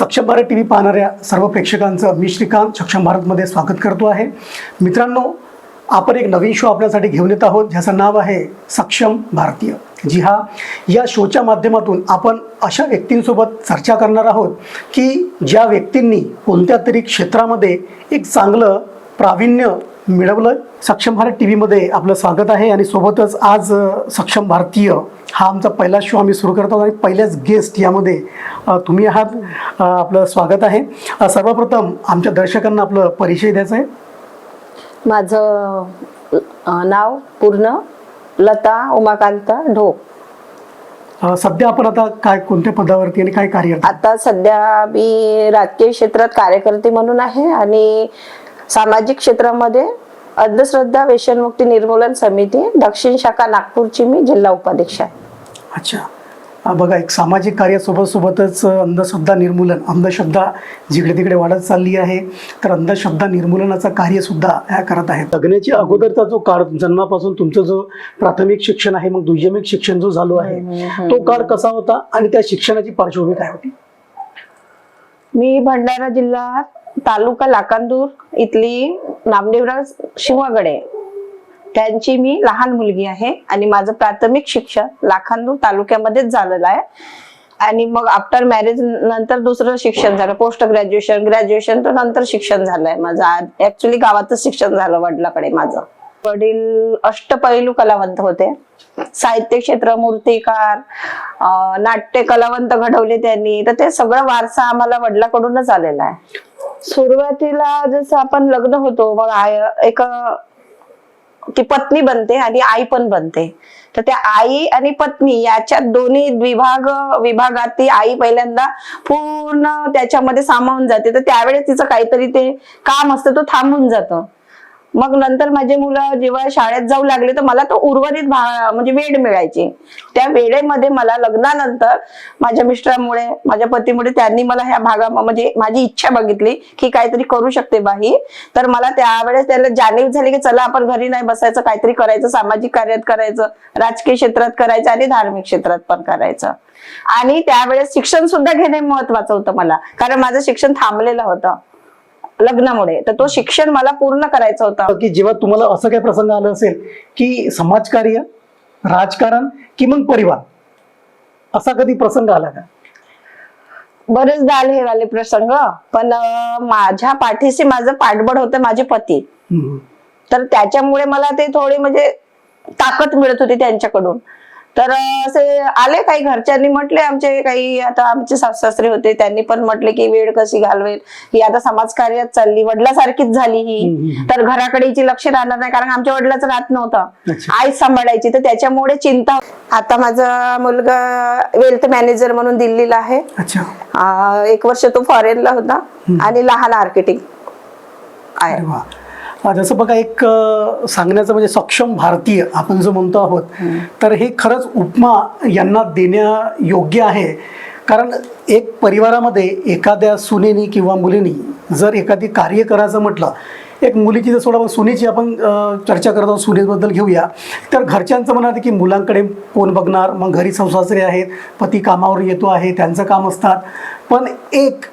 सक्षम Bharat T V पाहणाऱ्या सर्व प्रेक्षकांचं मी श्रीकांत सक्षम भारतमध्ये स्वागत करतो आहे. मित्रांनो आपण एक नवीन शो आपल्यासाठी घेऊन येत आहोत ज्याचं नाव आहे सक्षम भारतीय. जी हा या शोच्या माध्यमातून आपण अशा व्यक्तींसोबत चर्चा करणार आहोत की ज्या व्यक्तींनी कोणत्या तरी क्षेत्रामध्ये एक चांगलं प्रावीण्य मिळवलं. सक्षम भारत टी व्हीमध्ये आपलं स्वागत आहे आणि सोबतच आज सक्षम भारतीय हा आमचा पहिला शो आम्ही सुरू करतो आणि पहिल्याच गेस्ट यामध्ये तुम्ही आहात. आपलं स्वागत आहे. सर्वप्रथम आमच्या दर्शकांना आपलं परिचय द्यायचा आहे. माझं नाव पूर्ण लता उमाकांत ढोक. सध्या आपण आता काय कोणत्या पदावरती आणि काय कार्य आता सध्या मी राजकीय क्षेत्रात कार्यकर्ते म्हणून आहे आणि सामाजिक क्षेत्रामध्ये अंधश्रद्धा व्यसनमुक्ती निर्मूलन समिती दक्षिण शाखा नागपूरची मी जिल्हा उपाध्यक्ष आहे. अच्छा. बघा एक सामाजिक कार्यासोबत सोबतच अ, अंधश्रद्धा निर्मूलन अंधश्रद्धा जिकडे तिकडे वाढत चालली आहे तर अंधश्रद्धा निर्मूलनाचं कार्यसुद्धा ह्या करत आहेत. लग्नाच्या अगोदरचा जो काळ जन्मापासून तुमचं जो प्राथमिक शिक्षण आहे मग दुय्यमिक शिक्षण जो झालो आहे तो काळ कसा होता आणि त्या शिक्षणाची पार्श्वभूमी काय होती? मी भंडारा जिल्हा तालुका लाकांदूर इथली नामदेवराव शिवगडे. त्यांची मी लहान मुलगी आहे आणि माझं प्राथमिक शिक्षण लाखांदूर तालुक्यामध्येच झालेलं आहे. आणि मग आफ्टर मॅरेज नंतर दुसरं शिक्षण झालं पोस्ट ग्रॅज्युएशन ग्रॅज्युएशन तर नंतर शिक्षण झालंय माझं. ऍक्च्युली गावातच शिक्षण झालं वडिलाकडे माझं. वडील अष्टपैलू कलावंत होते. साहित्य क्षेत्र मूर्तिकार नाट्य कलावंत घडवले त्यांनी. तर ते सगळं वारसा आम्हाला वडिलाकडूनच आलेला आहे. सुरुवातीला जसं आपण लग्न होतो मग आय एक ती पत्नी बनते आणि आई पण बनते. तर त्या आई आणि पत्नी याच्यात दोन्ही विभाग विभागात ती आई पहिल्यांदा पूर्ण त्याच्यामध्ये सामावून जाते. तर त्यावेळेस तिचं काहीतरी ते काम असतं तो थांबून जातं. मग नंतर माझे मुलं जेव्हा शाळेत जाऊ लागले तर मला तो उर्वरित म्हणजे वेळ मिळायची. त्या वेळेमध्ये मला लग्नानंतर माझ्या मिस्टरांमुळे माझ्या पतीमुळे त्यांनी मला ह्या भागा म्हणजे माझी इच्छा बघितली की काहीतरी करू शकते बाई. तर मला त्यावेळेस त्याला जाणीव झाली की चला आपण घरी नाही बसायचं काहीतरी करायचं सामाजिक कार्यात करायचं राजकीय क्षेत्रात करायचं आणि धार्मिक क्षेत्रात पण करायचं. आणि त्यावेळेस शिक्षण सुद्धा घेणे महत्वाचं होतं मला कारण माझं शिक्षण थांबलेलं होतं. लग्नामुळे. तर तो शिक्षण मला पूर्ण करायचं होतं. की जेव्हा तुम्हाला असं काही प्रसंग आलं असेल की समाजकार्य राजकारण की मग परिवार? असा कधी प्रसंग आला का? बरेचदा आले हे वाले प्रसंग पण माझ्या पाठीशी माझं पाठबळ होतं माझे पती. तर त्याच्यामुळे मला ते थोडे म्हणजे ताकद मिळत होती त्यांच्याकडून. तर असे आले काही घरच्यांनी म्हटले आमचे काही आता आमचे सासरे होते त्यांनी पण म्हटले की वेळ कशी घालवेल? ही आता समाजकार्यात चालली वडिलासारखीच झाली ही. तर घराकडे लक्ष राहणार नाही कारण आमच्या वडिलाचं राहत नव्हतं. आईच सांभाळायची तर त्याच्यामुळे चिंता. आता माझा मुलगा वेल्थ मॅनेजर म्हणून दिल्लीला आहे. एक वर्ष तो फॉरेनला होता आणि लहान आर्किटेक्ट आहे. जसं बघा एक सांगण्याचं म्हणजे सक्षम भारतीय आपण जो म्हणतो आहोत तर हे खरंच उपमा यांना देण्या योग्य आहे. कारण एक परिवारामध्ये एखाद्या सुनेनी किंवा मुलीनी जर एखादी कार्य करायचं म्हटलं एक मुलीची जर सोडा सुनेची आपण चर्चा करत आहोत सुनेबद्दल घेऊया तर घरच्यांचं म्हणणं आहे की मुलांकडे कोण बघणार? मग घरी संसासरे आहेत पती कामावर येतो आहे त्यांचं काम असतात. पण एक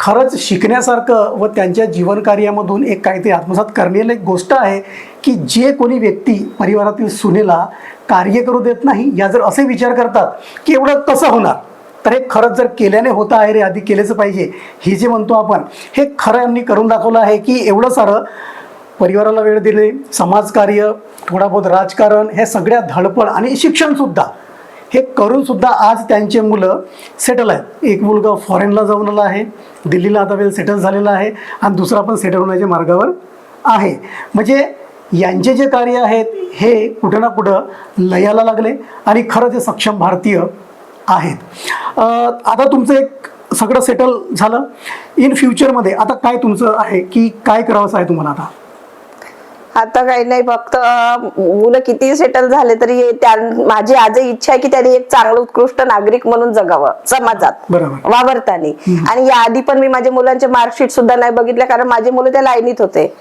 खरंच शिकण्यासारखं व त्यांच्या जीवनकार्यामधून एक काहीतरी आत्मसात करण्याला एक गोष्ट आहे की जे कोणी व्यक्ती परिवारातील सुनेला कार्य करू देत नाही या जर असे विचार करतात की एवढं कसं होणार तर हे खरंच जर केल्याने होतं आहे रे आधी केलेच पाहिजे. हे जे म्हणतो आपण हे खरं यांनी करून दाखवलं आहे की एवढं सारं परिवाराला वेळ दिले समाजकार्य थोडा बहुत राजकारण हे सगळ्या धडपड आणि शिक्षणसुद्धा हे करून सुद्धा आज त्यांचे मुलं सेटल आहेत. एक मुलगा फॉरेनला जाऊन आला आहे दिल्लीला आता वेळ सेटल झालेला आहे आणि दुसरा पण सेटल होण्याच्या मार्गावर आहे. म्हणजे यांचे जे कार्य आहेत हे कुठं ना कुठं लयाला लागले आणि खरं ते सक्षम भारतीय आहेत. आता तुमचं एक सगळं सेटल झालं. इन फ्युचरमध्ये आता काय तुमचं आहे? की काय करावंसं आहे तुम्हाला आता? आता काही नाही फक्त मुलं किती सेटल झाले तरी त्या माझी आजही इच्छा आहे की त्यांनी एक चांगलं उत्कृष्ट नागरिक म्हणून जगावं समाजात. वावरताना. आणि या आधी पण मी माझ्या मुलांचे मार्कशीट सुद्धा नाही बघितले कारण माझे मुलं त्या लाईनीत होते.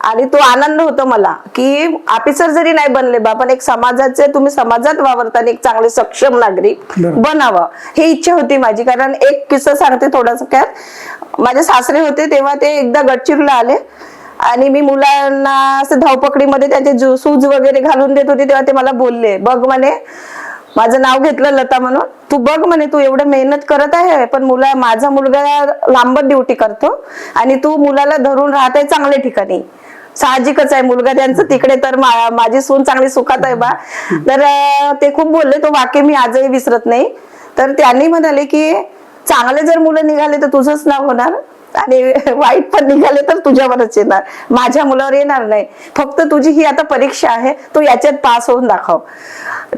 आणि तो आनंद होतो मला की ऑफिसर जरी नाही बनले बा पण एक समाजाचे तुम्ही समाजात वावरताना एक चांगले सक्षम नागरिक. बनावं. ही इच्छा होती माझी कारण एक किस्सा सांगते थोडासा काय? माझे सासरे होते तेव्हा ते एकदा गडचिरोला आले. आणि मी मुलांना असं धावपकडीमध्ये त्यांचे सूज वगैरे घालून देत होते तेव्हा ते मला बोलले बघ म्हणे माझं नाव घेतलं लता म्हणून. तू बघ म्हणे तू एवढं मेहनत करत आहे पण मुला माझा मुलगा लांबच ड्युटी करतो आणि तू मुलाला धरून राहत आहे चांगल्या ठिकाणी. साहजिकच आहे मुलगा त्यांचं तिकडे तर माझी सून चांगली सुखात आहे बा. तर ते खूप बोलले तो वाक्य मी आजही विसरत नाही. तर त्यांनी म्हणाले की चांगले जर मुलं निघाले तर तुझंच नाव होणार. आणि वाईट पण निघाले तर तुझ्यावरच येणार. माझ्या मुलावर येणार नाही. फक्त तुझी ही आता परीक्षा आहे तू याच्यात पास होऊन दाखव.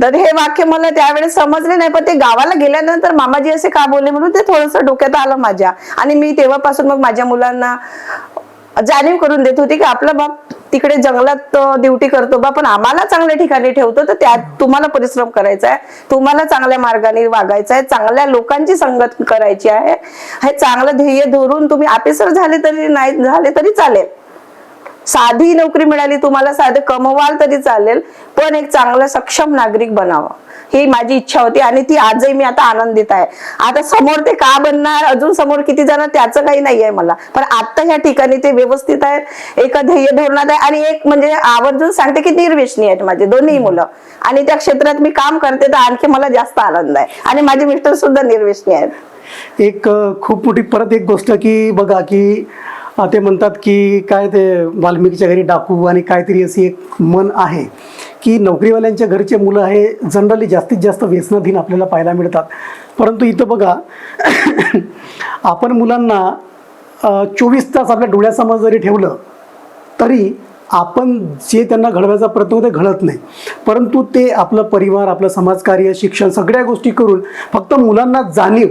तर हे वाक्य मला त्यावेळेस समजले नाही पण ते गावाला गेल्यानंतर मामाजी असे का बोलले म्हणून ते थोडस डोक्यात आलं माझ्या. आणि मी तेव्हापासून मग माझ्या मुलांना जाणीव करून देत होती की आपला बाप तिकडे जंगलात ड्युटी करतो बा पण आम्हाला चांगल्या ठिकाणी ठेवतो तर त्यात तुम्हाला परिश्रम करायचा आहे तुम्हाला चांगल्या मार्गाने वागायचं आहे चांगल्या लोकांची संगत करायची आहे. हे चांगलं ध्येय धरून तुम्ही आपेसर झाले तरी नाही झाले तरी चालेल. साधी नोकरी मिळाली तुम्हाला साधं कमवाल तरी चालेल पण एक चांगलं सक्षम नागरिक बनावं. ही माझी इच्छा होती आणि ती आजही मी आता आनंदित आहे. आता समोर ते का बनणार? अजून समोर किती जण? त्याचं काही नाही आहे मला. पण आता ह्या ठिकाणी ते व्यवस्थित आहेत. एका ध्येय धोरणात आहे आणि एक म्हणजे आवर्जून सांगते की निर्व्यसनी आहेत माझे दोन्ही मुलं. आणि त्या क्षेत्रात मी काम करते तर आणखी मला जास्त आनंद आहे. आणि माझे मिस्टर सुद्धा निर्व्यसनी आहेत. एक खूप मोठी परत एक गोष्ट की बघा की ते म्हणतात की काय ते वाल्मिकीच्या घरी डाकू आणि काहीतरी अशी एक मन आहे की नोकरीवाल्यांच्या घरचे मुलं हे जनरली जास्तीत जास्त व्यसनाधीन आपल्याला पाहायला मिळतात. परंतु इथं बघा आपण मुलांना चोवीस तास आपल्या डोळ्यासमोर जरी ठेवलं तरी आपण जे त्यांना घडवायचा प्रयत्न ते घडत नाही. परंतु ते आपलं परिवार आपलं समाजकार्य शिक्षण सगळ्या गोष्टी करून फक्त मुलांना जाणीव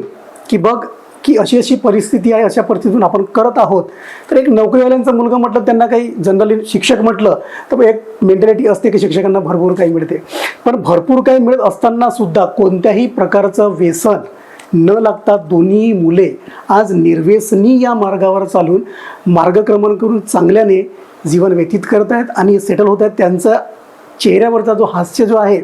की बघ की अशी अशी परिस्थिती आहे अशा परिस्थितीतून आपण करत आहोत. तर एक नोकरीवाल्यांचा मुलगा म्हटलं त्यांना काही जनरली शिक्षक म्हटलं तर एक मेंटॅलिटी असते की शिक्षकांना भरपूर काही मिळते. पण भरपूर काही मिळत असताना सुद्धा कोणत्याही प्रकारचं व्यसन न लागता दोन्ही मुले आज निर्व्यसनी या मार्गावर चालून मार्गक्रमण करून चांगल्याने जीवन व्यतीत करत आहेत आणि सेटल होत आहेत त्यांचा चेहऱ्यावरचा जो हास्य जो आहे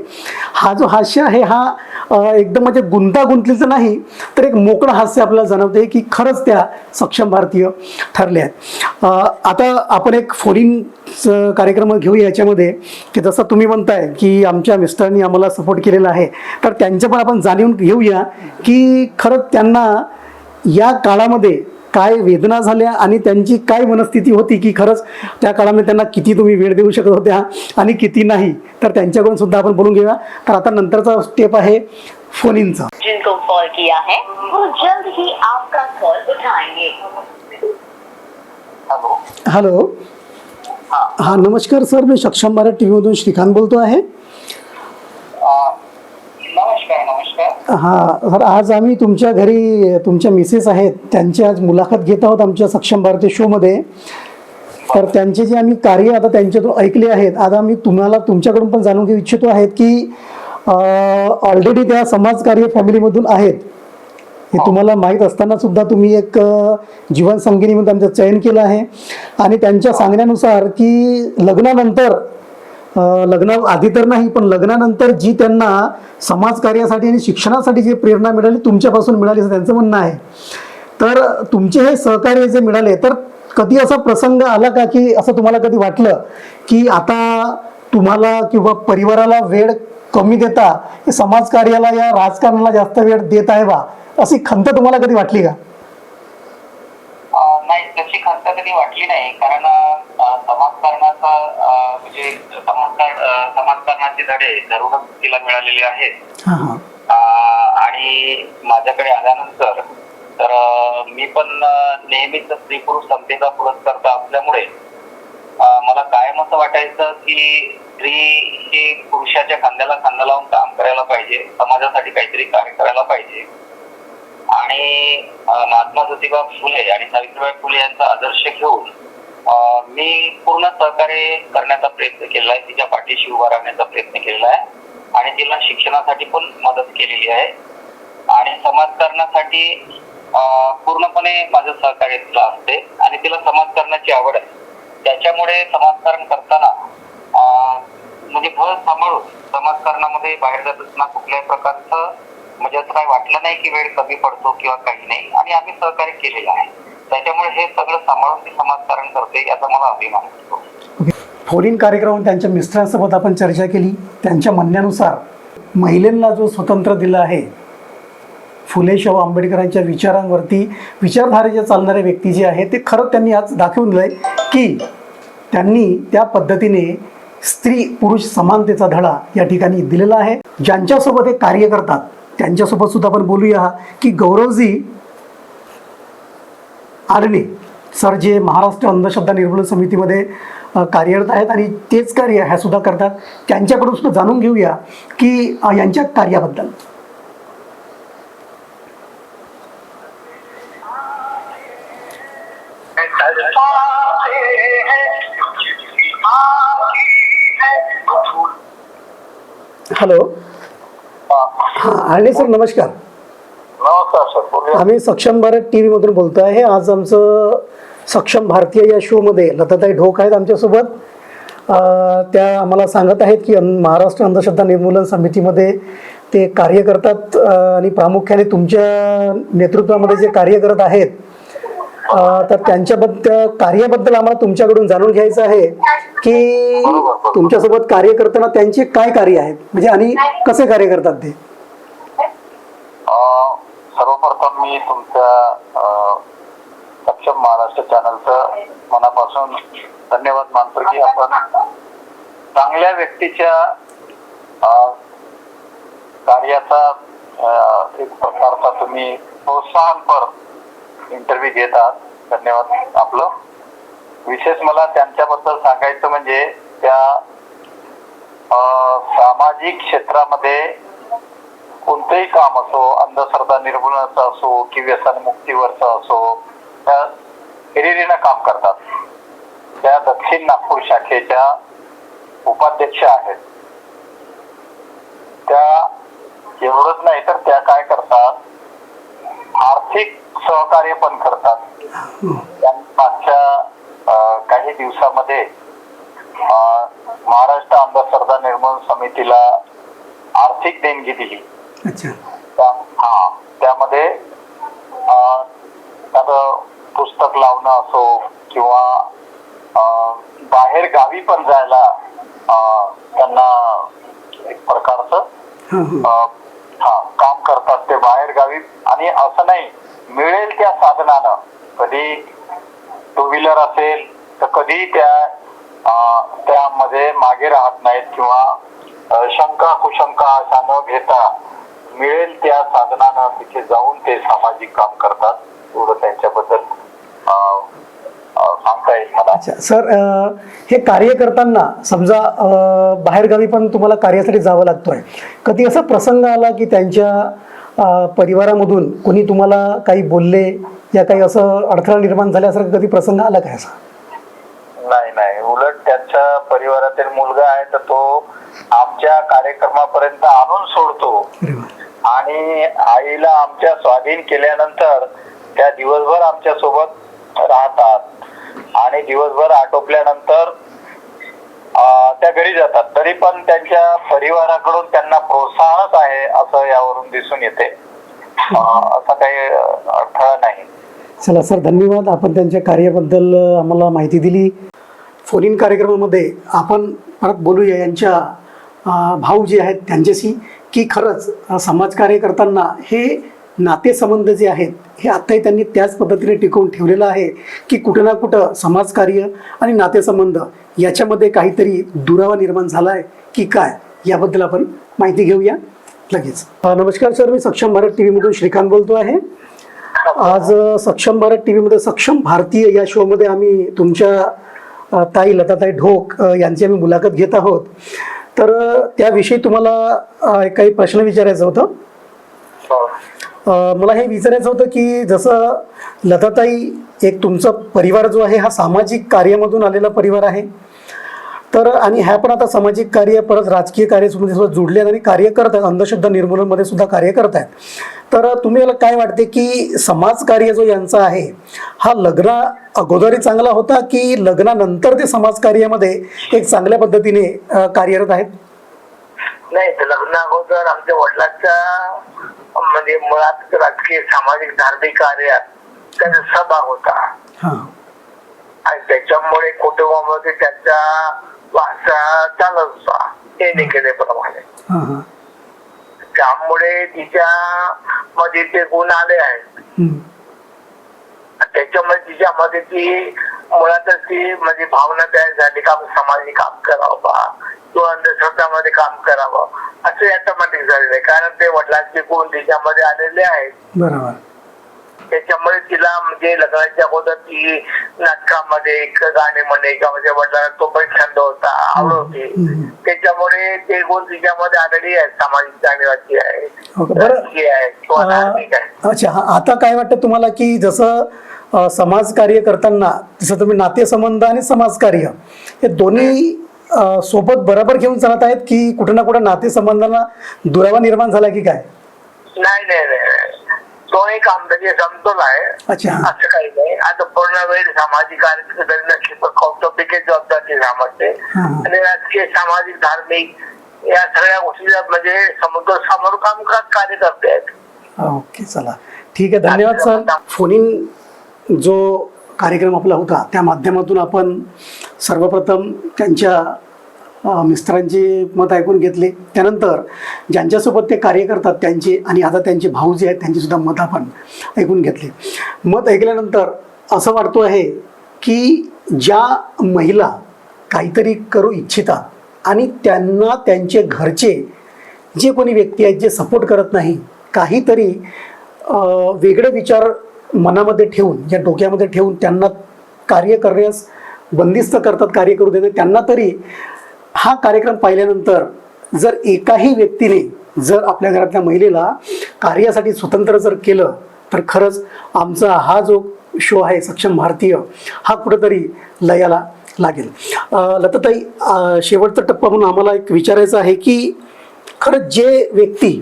हा जो हास्य आहे हा एकदम म्हणजे गुंतागुंतलीचं नाही तर एक मोकळं हास्य आपल्याला जाणवते की खरंच त्या सक्षम भारतीय ठरल्या आहेत. आता आपण एक फोरिनचं कार्यक्रम घेऊ याच्यामध्ये की जसं तुम्ही म्हणताय की आमच्या मिस्टरांनी आम्हाला सपोर्ट केलेला आहे तर त्यांचं पण आपण जाणीवून घेऊया की खरंच त्यांना या काळामध्ये काय वेदना झाल्या आणि त्यांची काय मनस्थिती होती की खरंच त्या काळामध्ये त्यांना किती तुम्ही वेळ देऊ शकत होत्या आणि किती नाही तर त्यांच्याकडून सुद्धा आपण बोलून घेऊया. तर आता नंतरचा स्टेप आहे फोन इनचा जिनको कॉल किया है वो जल्द ही आपका कॉल उठाएंगे। हेलो हॅलो हाँ. हां नमस्कार सर मी सक्षम भारत टी व्हीमधून श्रीकांत बोलतो आहे. नमस्कार नमस्कार. हां सर आज आम्ही तुमच्या घरी तुमच्या मिसेस आहेत त्यांची आज मुलाखत घेत आहोत आमच्या सक्षम भारतीय शोमध्ये तर त्यांचे जे आम्ही कार्य आता त्यांच्यातून ऐकले आहेत आता आम्ही तुम्हाला तुमच्याकडून पण जाणून घेऊ इच्छितो आहेत की ऑलरेडी त्या समाजकार्य फॅमिलीमधून आहेत. हे तुम्हाला माहीत असताना सुद्धा तुम्ही एक अ, जीवन संगिनीमध्ये आमचं चयन केलं आहे. आणि त्यांच्या सांगण्यानुसार की लग्नानंतर लग्ना आधी तर नाही पण लग्नानंतर जी त्यांना समाजकार्यासाठी आणि शिक्षणासाठी जी प्रेरणा मिळाली तुमच्यापासून मिळाली असं त्यांचं म्हणणं आहे. तर तुमचे हे सहकार्य जे मिळाले तर कधी असा प्रसंग आला का की असं तुम्हाला कधी वाटलं की आता तुम्हाला किंवा परिवाराला वेळ कमी देता समाजकार्याला या राजकारणाला जास्त वेळ देत आहे बा अशी खंत तुम्हाला कधी वाटली का? नाही तशी खंत कधी वाटली नाही. कारण समाजकारणाचा म्हणजे समाजकार समाजकारणाचे धडे जरूरच तिला मिळालेले आहेत. आणि माझ्याकडे आल्यानंतर तर मी पण नेहमीच स्त्री पुरुष समतेचा पुरस्कर्ता असल्यामुळे मला कायम असं वाटायचं की स्त्री ही पुरुषाच्या खांद्याला खांदा लावून काम करायला पाहिजे समाजासाठी काहीतरी कार्य करायला पाहिजे. आणि महात्मा ज्योतिबा फुले आणि सावित्रीबाई फुले यांचा आदर्श घेऊन मी पूर्ण सहकार्य करण्याचा प्रयत्न केलेला आहे. तिच्या पाठीशी उभा राहण्याचा प्रयत्न केलेला आहे. आणि तिला शिक्षणासाठी पण मदत केलेली आहे. आणि समाजकारणासाठी पूर्णपणे माझं सहकार्य तिला असते. आणि तिला समाजकारणाची आवड आहे. त्याच्यामुळे समाजकारण करताना म्हणजे भर सांभाळून समाजकारणामध्ये बाहेर जात असताना कुठल्याही प्रकारचं म्हणजे असं काही वाटलं नाही की वेळ कमी पडतो किंवा काही नाही. आणि आम्ही सहकार्य केलेलं आहे. त्याच्यामुळे हे सगळं सांभाळून मी समाजकारण करते याचा मला अभिमान फोन इन कार्यक्रम त्यांच्या मिस्टरांसोबत आपण चर्चा केली. त्यांच्या म्हणण्यानुसार महिलांना जो स्वतंत्र दिला आहे फुले शाहू आंबेडकरांच्या विचारांवरती विचारधारेचे चालणारे व्यक्ती जे आहे ते खरं त्यांनी आज दाखवून दिलं आहे की त्यांनी त्या पद्धतीने स्त्री पुरुष समानतेचा धडा या ठिकाणी दिलेला आहे. ज्यांच्यासोबत हे कार्य करतात त्यांच्यासोबत सुद्धा आपण बोलूया की गौरवजी आडणे सर जे महाराष्ट्र अंधश्रद्धा निर्मूलन समितीमध्ये कार्यरत आहेत आणि तेच कार्य ह्या सुद्धा करतात त्यांच्याकडून सुद्धा जाणून घेऊया की यांच्या कार्याबद्दल. हॅलो. हां आळणे सर नमस्कार. नमस्कार सर बोलूया आम्ही सक्षम भारत टी व्हीमधून बोलतो आहे आज आमचं सक्षम भारतीय या शोमध्ये लताताई ढोक आहेत आमच्यासोबत. अं, त्या आम्हाला सांगत आहेत की अन- महाराष्ट्र अंधश्रद्धा निर्मूलन समितीमध्ये ते कार्य करतात अं, आणि प्रामुख्याने तुमच्या नेतृत्वामध्ये जे कार्य करत आहेत अं, तर त्यांच्याबद्दल कार्याबद्दल आम्हाला तुमच्याकडून जाणून घ्यायचं आहे की तुमच्यासोबत कार्य करताना त्यांचे काय कार्य आहेत? म्हणजे आणि कसे कार्य करतात ते? सर्वप्रथम मी तुमच्या सक्षम महाराष्ट्र चॅनलचं मनापासून धन्यवाद मानतो की आपण चांगल्या व्यक्तीच्या कार्याचा एक प्रकारचा तुम्ही प्रोत्साहनपर इंटरव्ह्यू घेत आहात. धन्यवाद आपलं. विशेष मला त्यांच्याबद्दल सांगायचं म्हणजे त्या सामाजिक क्षेत्रामध्ये कोणतंही काम असो अंधश्रद्धा निर्मूलनाचं असो की व्यसनमुक्तीवरचं असो त्या हिरिरीनं काम करतात. त्या दक्षिण नागपूर शाखेच्या उपाध्यक्ष आहेत. त्या एवढंच नाही तर त्या काय करतात? आर्थिक सहकार्य पण करतात. मागच्या काही दिवसामध्ये अं, महाराष्ट्र अंधश्रद्धा निर्मूलन समितीला आर्थिक देणगी दिली. अच्छा. हा त्यामध्ये पुस्तक लावणं असो किंवा बाहेर गावी पण जायला त्यांना एक प्रकारचं हां हां. हा काम करतात ते बाहेर गावी. आणि असं नाही मिळेल त्या साधनानं. कधी टू व्हीलर असेल तर कधी त्या अं, त्यामध्ये मागे राहत नाहीत किंवा शंका कुशंका अशा न घेता मिळेल त्या साधनानं तिथे जाऊन ते सामाजिक काम करतात. एवढं त्यांच्याबद्दल सांगता येईल मला. अच्छा सर हे कार्य करताना समजा बाहेरगावी पण तुम्हाला कार्यासाठी जावं लागतोय. कधी असा प्रसंग आला की त्यांच्या परिवारामधून कोणी तुम्हाला काही बोलले या काही असं अडथळा निर्माण झाल्यासारखं कधी प्रसंग आला काय असा? नाही नाही. उलट त्यांच्या परिवारातील मुलगा आहे तर तो आमच्या कार्यक्रमापर्यंत आणून सोडतो. आणि आईला आमच्या स्वाधीन केल्यानंतर त्या दिवसभर आमच्यासोबत राहतात. आणि दिवसभर आटोपल्यानंतर त्या घरी जातात. तरी पण त्यांच्या परिवाराकडून त्यांना प्रोत्साहनच आहे असं यावरून दिसून येते. असा काही अडथळा नाही. चला सर धन्यवाद. आपण त्यांच्या कार्याबद्दल आम्हाला माहिती दिली. फोन इन कार्यक्रमामध्ये आपण परत बोलूया यांच्या भाऊ जे आहेत त्यांच्याशी की खरंच समाजकार्य करताना हे नातेसंबंध जे आहेत हे आत्ताही त्यांनी त्याच पद्धतीने टिकवून ठेवलेलं आहे की कुठं ना कुठं समाजकार्य आणि नातेसंबंध याच्यामध्ये काहीतरी दुरावा निर्माण झाला आहे की काय याबद्दल आपण माहिती घेऊया लगेच. नमस्कार सर मी सक्षम भारत टी व्हीमधून श्रीकांत बोलतो आहे. आज सक्षम भारत टी व्हीमध्ये सक्षम भारतीय या शोमध्ये आम्ही तुमच्या ताई लताताई ढोक यांची आम्ही मुलाखत घेत आहोत. तर त्याविषयी तुम्हाला काही प्रश्न विचारायचं होतं. अ, मला हे विचारायचं होतं की जसं लताताई एक तुमचा परिवार जो आहे हा सामाजिक कार्यामधून आलेला परिवार आहे. तर आणि ह्या पण आता सामाजिक कार्य परत राजकीय कार्यामध्ये सुद्धा जोडले आणि कार्य करत आहेत अंधश्रद्धा निर्मूलनमध्ये सुद्धा कार्य करत आहेत तर तुम्ही मला काय वाटते की समाजकार्य जो यांचा आहे हा लग्ना अगोदरही चांगला होता की लग्नानंतर ते समाजकार्यामध्ये एक चांगल्या पद्धतीने कार्यरत आहेत? नाही तर लग्न अगोदर आमच्या वडिलांचा म्हणजे मुळात राजकीय सामाजिक धार्मिक कार्यात त्यांचा सहभाग होता. हां. आणि त्याच्यामुळे कुटुंबामध्ये त्यांचा चालत होता येणे केल्याप्रमाणे त्यामुळे तिच्या मध्ये ते गुण आले आहेत. त्याच्यामुळे तिच्यामध्ये ती मुळातच ती म्हणजे भावना तयार झाली का सामाजिक काम करावं बा. किंवा अंधश्रद्धामध्ये काम करावं. असं ऑटोमॅटिक झालेलं आहे. कारण ते वडिलांचे गुण तिच्यामध्ये आलेले आहेत. बरोबर. त्याच्यामुळे तिला म्हणजे लग्नाच्या अगोदर ती नाटकामध्ये गाणे म्हणे किंवा म्हणजे वडिलांना तो पण छंद होता आवड होती. त्याच्यामुळे ते गुण तिच्यामध्ये आलेली आहेत सामाजिक जाणीवाची आहे. आहे आहे अ, अच्छा हा- आता काय वाटतं तुम्हाला की जसं समाजकार्य करताना जसं तुम्ही नातेसंबंध आणि समाजकार्य हे दोन्ही सोबत बरोबर घेऊन चालत आहेत की कुठं ना कुठं नातेसंबंधांना दुरावा निर्माण झाला की काय? नाही नाही. तो एक आमदार समतोल आहे. अच्छा असं काही नाही. आता पूर्ण वेळ सामाजिक कार्य जरी नसली पण कौटुंबिक जबाबदारी समजते हा. आणि राजकीय सामाजिक धार्मिक या सगळ्या गोष्टी म्हणजे समुद्र समोर काम का- कार्य करते आहेत. ओके चला. ठीक आहे धन्यवाद सर. फोन इन जो कार्यक्रम आपला होता त्या माध्यमातून आपण सर्वप्रथम त्यांच्या अ, मिस्टरांचे मत ऐकून घेतले. त्यानंतर ज्यांच्यासोबत ते कार्य करतात त्यांचे आणि आता त्यांचे भाऊ जे आहेत त्यांचीसुद्धा मत आपण ऐकून घेतले. मत ऐकल्यानंतर असं वाटतो आहे की ज्या महिला काहीतरी करू इच्छितात आणि त्यांना त्यांचे घरचे जे कोणी व्यक्ती आहेत जे सपोर्ट करत नाही काहीतरी वेगळे विचार मनामध्ये ठेवून या डोक्यामध्ये ठेवून त्यांना कार्य करण्यास बंदिस्त करतात कार्य करू देतात त्यांना तरी हा कार्यक्रम पाहिल्यानंतर जर एकाही व्यक्तीने जर आपल्या घरातल्या महिलेला कार्यासाठी स्वतंत्र जर केलं तर खरंच आमचा हा जो शो आहे सक्षम भारतीय हा कुठंतरी लयाला लागेल. लतताई लताताई शेवटचा टप्पा म्हणून आम्हाला एक विचारायचं आहे की खरं जे व्यक्ती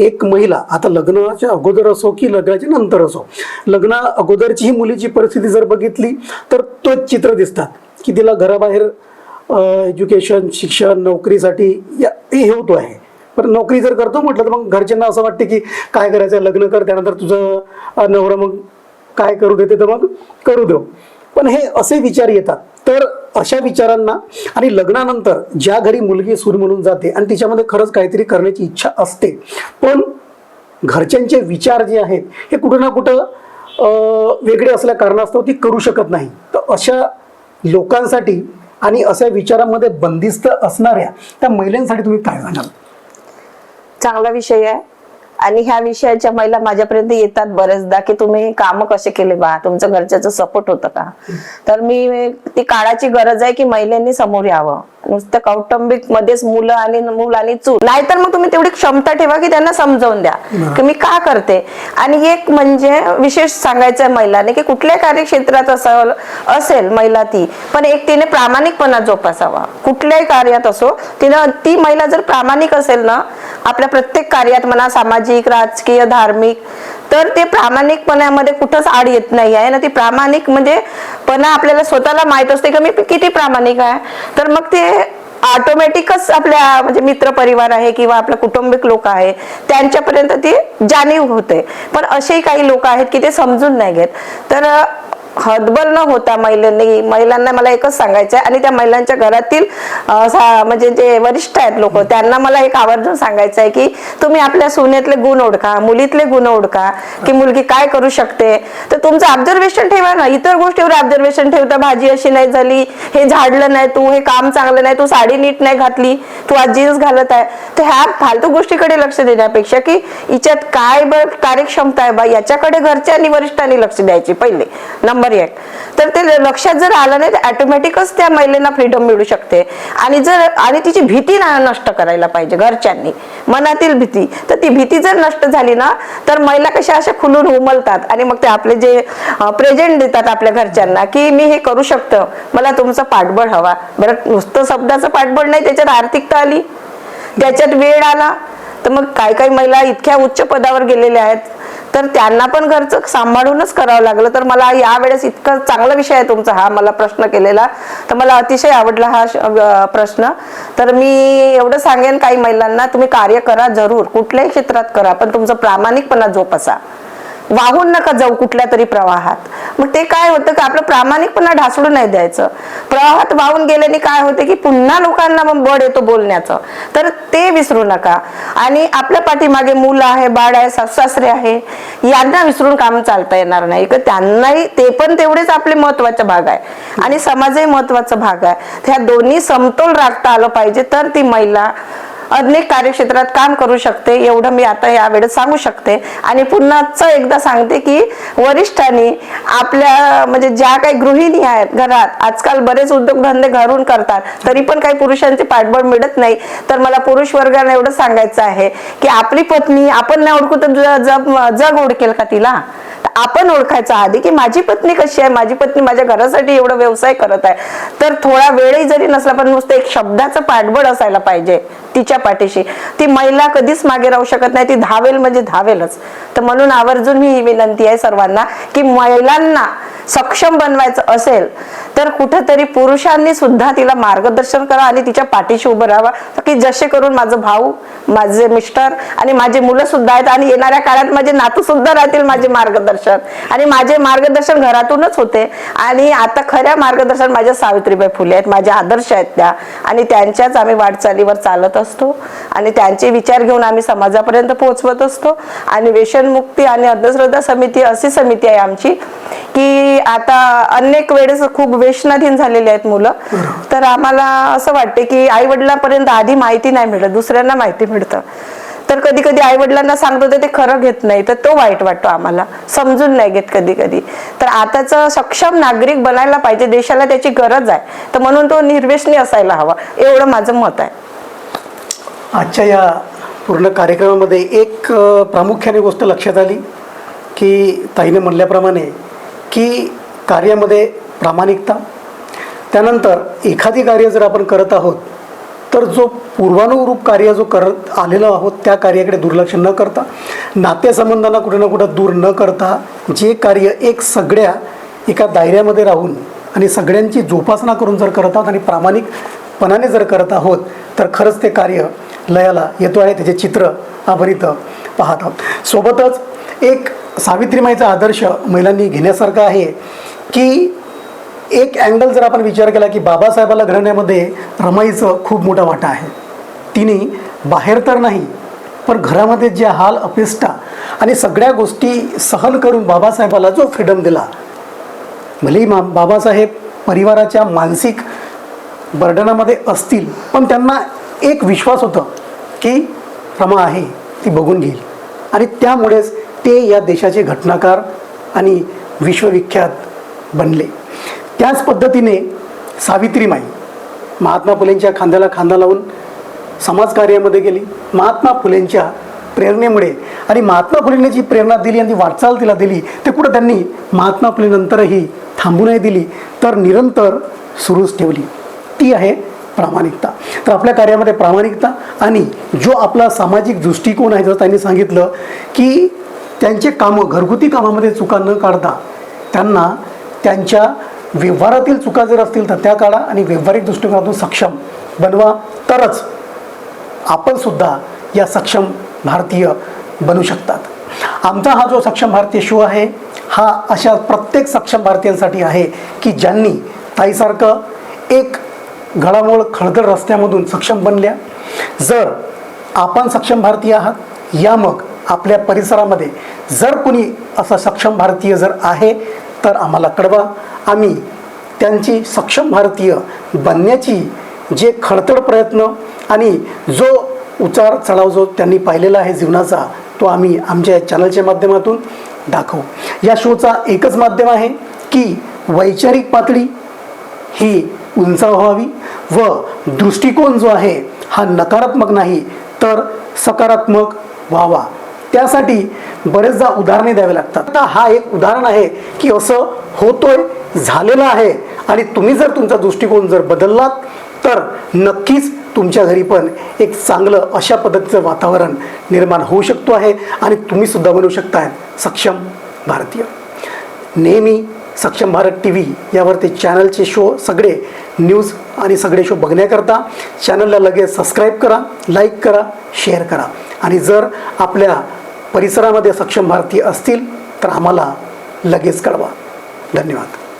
एक महिला आता लग्नाच्या अगोदर असो की लग्नाच्या नंतर असो लग्ना अगोदरची ही मुलीची परिस्थिती जर बघितली तर तोच चित्र दिसतात की तिला घराबाहेर एज्युकेशन शिक्षण नोकरीसाठी या हे होतो आहे. पण नोकरी जर करतो म्हटलं तर मग घरच्यांना असं वाटते की काय करायचं? लग्न कर त्यानंतर तुझं अं, नवरा मग काय करू देते तर मग करू देऊ. पण हे असे विचार येतात. तर अशा विचारांना आणि लग्नानंतर ज्या घरी मुलगी सूर म्हणून जाते आणि तिच्यामध्ये खरंच काहीतरी करण्याची इच्छा असते पण घरच्यांचे विचार जे आहेत हे कुठं ना कुठं वेगळे असल्या कारणास्तव ती करू शकत नाही. तर अशा लोकांसाठी आणि अशा विचारांमध्ये बंदिस्त असणाऱ्या त्या महिलांसाठी तुम्ही काय सांगाल चांगला विषय आहे. आणि ह्या विषयाच्या महिला माझ्यापर्यंत येतात बरेचदा की तुम्ही काम कसे केले बा? तुमचं घरच्याचं सपोर्ट होतं का? तर मी ती काळाची गरज आहे की महिलांनी समोर यावं. नुसतं कौटुंबिक मध्येच मुलं आणि मूल आणि चूल. नाहीतर मग तुम्ही तेवढी क्षमता ठेवा की त्यांना समजावून द्या की मी का करते. आणि एक म्हणजे विशेष सांगायचं आहे महिलाने की कुठल्याही कार्यक्षेत्रात असेल असेल महिला ती पण एक तिने प्रामाणिकपणा जोपासावा. कुठल्याही कार्यात असो तिनं ती महिला जर प्रामाणिक असेल ना आपल्या प्रत्येक कार्यात म्हणा सामाजिक राजकीय धार्मिक तर ते प्रामाणिकपणामध्ये कुठंच आड येत नाही आहे ना? ती प्रामाणिक म्हणजे पणा आपल्याला स्वतःला माहीत असते की मी किती प्रामाणिक आहे. तर मग ते ऑटोमॅटिकच आपल्या म्हणजे मित्र परिवार आहे किंवा आपलं कुटुंबिक लोक आहे त्यांच्यापर्यंत ती जाणीव होते. पण असेही काही लोक आहेत की ते समजून नाही घेत. तर हतबल न होता महिलांनी महिलांना मला एकच सांगायचं आहे आणि त्या महिलांच्या घरातील म्हणजे जे वरिष्ठ आहेत लोक त्यांना मला एक आवर्जून सांगायचं आहे की तुम्ही आपल्या सोन्यातले गुण ओळखा मुलीतले गुण ओळखा की मुलगी काय करू शकते? तर तुमचं ऑब्झर्वेशन ठेवा ना. इतर गोष्टीवर ऑब्झर्वेशन ठेवता भाजी अशी नाही झाली हे झाडलं नाही तू हे काम चांगलं नाही तू साडी नीट नाही घातली तू आज जीन्स घालत आहे. तर ह्या फालतू गोष्टीकडे लक्ष देण्यापेक्षा की हिच्यात काय ब कार्यक्षमता आहे बा याच्याकडे घरच्यांनी वरिष्ठांनी लक्ष द्यायचे पहिले. नंबर एक तर ते लक्षात जर आलं नाही तर ऑटोमॅटिकच त्या महिलेला फ्रीडम मिळू शकते. आणि जर आणि तिची भीती नष्ट करायला पाहिजे घरच्यांनी. मनातील भीती. तर ती भीती जर नष्ट झाली ना तर महिला कशा अशा खुलून उमलतात आणि मग ते आपले जे प्रेझेंट देतात आपल्या घरच्यांना की मी हे करू शकतो मला तुमचं पाठबळ हवा. बरं नुसतं शब्दाचं पाठबळ नाही त्याच्यात आर्थिकता आली. त्याच्यात वेळ आला. तर मग काय काही महिला इतक्या उच्च पदावर गेलेल्या आहेत? तर त्यांना पण घरचं सांभाळूनच करावं लागलं. तर मला यावेळेस इतका चांगला विषय आहे तुमचा हा मला प्रश्न केलेला. तर मला अतिशय आवडला हा प्रश्न. तर मी एवढं सांगेन काही महिलांना तुम्ही कार्य करा जरूर. कुठल्याही क्षेत्रात करा पण तुमचं प्रामाणिकपणा जोपासा. वाहून नका जाऊ कुठल्या तरी प्रवाहात. मग ते काय होतं की आपलं प्रामाणिकपणा ढासळू नाही द्यायचं. प्रवाहात वाहून गेल्याने काय होते की पुन्हा लोकांना मग बळ येतो बोलण्याचं. तर ते विसरू नका. आणि आपल्या पाठीमागे मुलं आहे बाळ आहे सासू सासरे आहे यांना विसरून काम चालता येणार नाही. तर त्यांनाही ते पण तेवढेच आपले महत्त्वाचा भाग आहे. आणि समाजही महत्त्वाचा भाग आहे. ह्या दोन्ही समतोल राखता आलं पाहिजे. तर ती महिला अनेक कार्यक्षेत्रात काम करू शकते. एवढं मी आता या वेळेस सांगू शकते. आणि पुन्हाच एकदा सांगते की वरिष्ठांनी आपल्या म्हणजे ज्या काही गृहिणी आहेत घरात आजकाल बरेच उद्योगधंदे घरून करतात तरी पण काही पुरुषांचे पाठबळ मिळत नाही. तर मला पुरुष वर्गाला एवढं सांगायचं आहे की आपली पत्नी आपण नाही ओळखू तर जग ओळखेल का तिला? आपण ओळखायचा आधी की माझी पत्नी कशी आहे? माझी पत्नी माझ्या घरासाठी एवढा व्यवसाय करत आहे. तर थोडा वेळही जरी नसला पण नुसतं एक शब्दाचं पाठबळ असायला पाहिजे तिच्या पाठीशी. ती महिला कधीच मागे राहू शकत नाही. ती धावेल म्हणजे धावेलच. तर म्हणून आवर्जून मी ही विनंती आहे सर्वांना की महिलांना सक्षम बनवायचं असेल तर कुठेतरी पुरुषांनी सुद्धा तिला मार्गदर्शन करा आणि तिच्या पाठीशी उभं राहावा. की जसे करून माझं भाऊ माझे मिस्टर आणि माझे मुलं सुद्धा आहेत आणि येणाऱ्या काळात माझे नातू सुद्धा राहतील माझे मार्गदर्शन आणि माझे मार्गदर्शन घरातूनच होते. आणि आता खऱ्या मार्गदर्शन माझ्या सावित्रीबाई फुले आहेत माझे आदर्श आहेत त्या. आणि त्यांच्याच आम्ही वाटचालीवर चालत असतो. आणि त्यांचे विचार घेऊन आम्ही समाजापर्यंत पोहोचवत असतो. आणि व्यसनमुक्ती आणि अंधश्रद्धा समिती अशी समिती आहे आमची की आता अनेक वेळेस खूप व्यसनाधीन झालेले आहेत मुलं. तर आम्हाला असं वाटते की आई वडिलांपर्यंत आधी माहिती नाही मिळत दुसऱ्यांना माहिती मिळतं. तर कधी कधी आई वडिलांना सांगतो तर ते खरं घेत नाही. तर तो वाईट वाटतो आम्हाला. समजून नाही घेत कधी कधी तर आताचं सक्षम नागरिक बनायला पाहिजे देशाला त्याची गरज आहे. तर म्हणून तो निर्वेशनी असायला हवा. एवढं माझं मत आहे. आजच्या या पूर्ण कार्यक्रमामध्ये एक प्रामुख्याने गोष्ट लक्षात आली की ताईने म्हणल्याप्रमाणे की कार्यामध्ये प्रामाणिकता. त्यानंतर एखादी कार्य जर आपण करत आहोत तर जो पूर्वानुरूप कार्य जो करत आलेलो आहोत त्या कार्याकडे दुर्लक्ष न करता नातेसंबंधांना कुठे ना कुठं दूर न करता जे कार्य एक सगळ्या एका दायऱ्यामध्ये राहून आणि सगळ्यांची जोपासना करून जर करत आहोत आणि प्रामाणिकपणाने जर करत आहोत तर खरंच ते कार्य लयाला येतो आहे त्याचे चित्र आपण इथं पाहत आहोत. सोबतच एक सावित्रीमाईचा आदर्श महिलांनी घेण्यासारखा आहे की एक अँगल जर आपण विचार केला की बाबासाहेबाला घडण्यामध्ये रमाईचं खूप मोठा वाटा आहे. तिने बाहेर तर नाही पण घरामध्ये जे हाल अपेष्टा आणि सगळ्या गोष्टी सहन करून बाबासाहेबाला जो फ्रीडम दिला भलेही मा बाबासाहेब परिवाराच्या मानसिक बर्डनामध्ये असतील पण त्यांना एक विश्वास होता की रमा आहे ती बघून घेईल. आणि त्यामुळेच ते या देशाचे घटनाकार आणि विश्वविख्यात बनले. त्याच पद्धतीने सावित्रीमाई महात्मा फुलेंच्या खांद्याला खांदा लावून समाजकार्यामध्ये गेली. महात्मा फुलेंच्या प्रेरणेमुळे आणि महात्मा फुलेंनी जी प्रेरणा दिली आणि ती वाटचाल तिला दिली ते कुठं त्यांनी महात्मा फुलेनंतरही थांबू नाही दिली तर निरंतर सुरूच ठेवली. ती आहे प्रामाणिकता. तर आपल्या कार्यामध्ये प्रामाणिकता आणि जो आपला सामाजिक दृष्टिकोन आहे जसं त्यांनी सांगितलं की त्यांचे कामं घरगुती कामामध्ये चुका न काढता त्यांना त्यांच्या व्यवहारातील चुका जर असतील तर त्या काढा आणि व्यवहारिक दृष्टिकोनातून सक्षम बनवा. तरच आपण सुद्धा या सक्षम भारतीय बनू शकतात. आमचा हा जो सक्षम भारतीय शो आहे हा अशा प्रत्येक सक्षम भारतीयांसाठी आहे की ज्यांनी ताईसारखं एक घडामोड खळखळ रस्त्यामधून सक्षम बनल्या. जर आपण सक्षम भारतीय आहात या मग आपल्या परिसरामध्ये जर कुणी असं सक्षम भारतीय जर आहे तर आम्हाला कळवा. आम्ही त्यांची सक्षम भारतीय बनण्याची जे खडतड प्रयत्न आणि जो उचार चढाव जो त्यांनी पाहिलेला आहे जीवनाचा तो आम्ही आमच्या चॅनलच्या माध्यमातून दाखवू. या शोचा एकच माध्यम आहे की वैचारिक पातळी ही उंचावावी व दृष्टिकोन जो आहे हा नकारात्मक नाही तर सकारात्मक व्हावा. त्यासाठी बरेचदा उदाहरणे द्यावे लागतात. आता हा एक उदाहरण आहे की असं होतोय झालेलं आहे आणि तुम्ही जर तुमचा दृष्टिकोन जर बदललात तर नक्कीच तुमच्या घरी पण एक चांगलं अशा पद्धतीचं वातावरण निर्माण होऊ शकतो आहे आणि तुम्ही सुद्धा बनवू शकताय सक्षम भारतीय. नेहमी सक्षम भारत टी व्ही यावरती चॅनलचे शो सगळे न्यूज आणि सगळे शो बघण्याकरता चॅनलला लगेच सबस्क्राईब करा लाईक करा शेअर करा. आणि जर आपल्या परिसरामध्ये सक्षम भारतीय असतील तर आम्हाला लगेच कळवा. धन्यवाद.